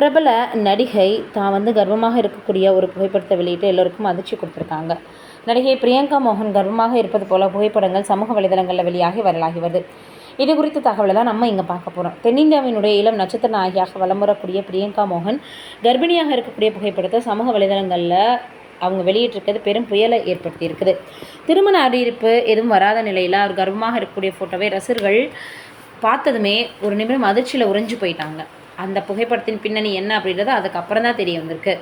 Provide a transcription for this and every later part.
பிரபல நடிகை தான் வந்து கர்ப்பமாக இருக்கக்கூடிய ஒரு புகைப்படத்தை வெளியிட்டு எல்லோருக்கும் அதிர்ச்சி கொடுத்துருக்காங்க. நடிகை பிரியங்கா மோகன் கர்ப்பமாக இருப்பது போல புகைப்படங்கள் சமூக வலைதளங்களில் வெளியாகி வரலாகி வருது. இது குறித்த தகவலை தான் நம்ம இங்கே பார்க்க போகிறோம் தென்னிந்தியாவினுடைய இளம் நட்சத்திர நாயகியாக வலம் வரக்கூடிய பிரியங்கா மோகன் கர்ப்பிணியாக இருக்கக்கூடிய புகைப்படத்தை சமூக வலைதளங்களில் அவங்க வெளியிட்டிருக்கிறது பெரும் புயலை ஏற்படுத்தி இருக்குது திருமண அறிவிப்பு எதுவும் வராத நிலையில் அவர் கர்ப்பமாக இருக்கக்கூடிய ஃபோட்டோவை ரசிகர்கள் பார்த்ததுமே ஒரு நிமிடம் அதிர்ச்சியில் உறைஞ்சு போயிட்டாங்க. அந்த புகைப்படத்தின் பின்னணி என்ன அப்படின்றது அதுக்கப்புறம் தான் தெரிய வந்திருக்கு.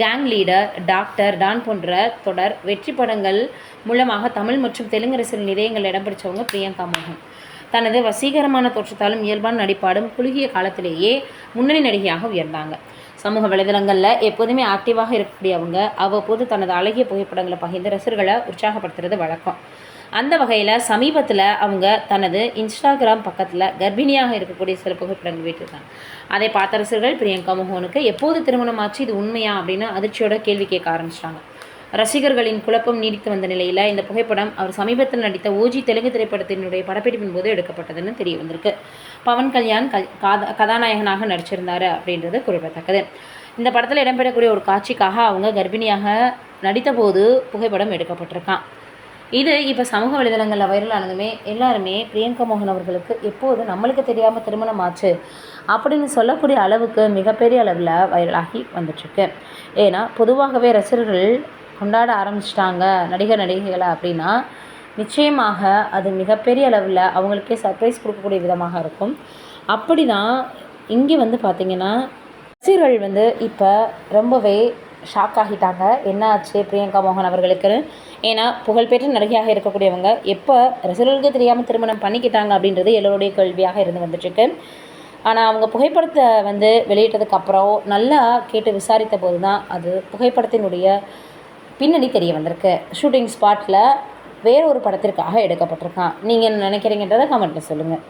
கேங் லீடர் டாக்டர் டான் போன்ற தொடர் வெற்றி படங்கள் மூலமாக தமிழ் மற்றும் தெலுங்கு அரசியல் நிலையங்கள் இடம்பிடிச்சவங்க பிரியங்கா மோகன். தனது வசீகரமான தோற்றத்தாலும் இயல்பான நடிப்பாடும் குறுகிய காலத்திலேயே முன்னணி நடிகையாக உயர்ந்தாங்க. சமூக வலைதளங்களில் எப்போதுமே ஆக்டிவாக இருக்கக்கூடிய அவங்க அவ்வப்போது தனது அழகிய புகைப்படங்களை பகிர்ந்து ரசிகர்களை உற்சாகப்படுத்துறது வழக்கம். அந்த வகையில் சமீபத்தில் அவங்க தனது இன்ஸ்டாகிராம் பக்கத்தில் கர்ப்பிணியாக இருக்கக்கூடிய சில புகைப்படங்கள் விட்டிருக்காங்க. அதை பார்த்த ரசிகர்கள் பிரியங்கா மோகனுக்கு எப்போது திருமணம் ஆச்சு இது உண்மையா அப்படின்னு அதிர்ச்சியோட கேள்வி கேட்க ஆரம்பிச்சிட்டாங்க. ரசிகர்களின் குழப்பம் நீடித்து வந்த நிலையில் இந்த புகைப்படம் அவர் சமீபத்தில் நடித்த ஓஜி தெலுங்கு திரைப்படத்தினுடைய படப்பிடிப்பின் போது எடுக்கப்பட்டதுன்னு தெரிய வந்திருக்கு. பவன் கல்யாண் கல் கதாநாயகனாக நடிச்சிருந்தார் அப்படின்றது குறிப்பிடத்தக்கது. இந்த படத்தில் இடம்பெறக்கூடிய ஒரு காட்சிக்காக அவங்க கர்ப்பிணியாக நடித்தபோது புகைப்படம் எடுக்கப்பட்டிருக்கான். இது இப்போ சமூக வலைதளங்களில் வைரல் ஆனதுமே எல்லாருமே பிரியங்கா மோகன் அவர்களுக்கு எப்போது நம்மளுக்கு தெரியாமல் திருமணம் ஆச்சு அப்படின்னு சொல்லக்கூடிய அளவுக்கு மிகப்பெரிய அளவில் வைரலாகி வந்துட்டுருக்கு ஏன்னா பொதுவாகவே ரசிகர்கள் கொண்டாட ஆரம்பிச்சிட்டாங்க நடிகர் நடிகைகளை அப்படின்னா நிச்சயமாக அது மிகப்பெரிய அளவில் அவங்களுக்கே சர்ப்ரைஸ் கொடுக்கக்கூடிய விதமாக இருக்கும். அப்படி தான் இங்கே வந்து பார்த்திங்கன்னா ரசிகர்கள் வந்து இப்போ ரொம்பவே ஷாக் ஆகிட்டாங்க. என்ன ஆச்சு பிரியங்கா மோகன் அவர்களுக்குன்னு? ஏன்னா புகழ்பெற்ற நடிகையாக இருக்கக்கூடியவங்க எப்போ ரசிகர்களுக்கு தெரியாமல் திருமணம் பண்ணிக்கிட்டாங்க அப்படின்றது எல்லோருடைய கேள்வியாக இருந்து வந்துட்டுருக்கு. ஆனால் அவங்க புகைப்படத்தை வந்து வெளியிட்டதுக்கப்புறம் நல்லா கேட்டு விசாரித்த போது தான் அது புகைப்படத்தினுடைய பின்னணி தெரிய வந்திருக்கு. ஷூட்டிங் ஸ்பாட்டில் வேற ஒரு படத்திற்காக எடுக்கப்பட்டிருக்கான். நீங்கள் என்ன நினைக்கிறீங்கன்றதை கமெண்ட்டில் சொல்லுங்கள்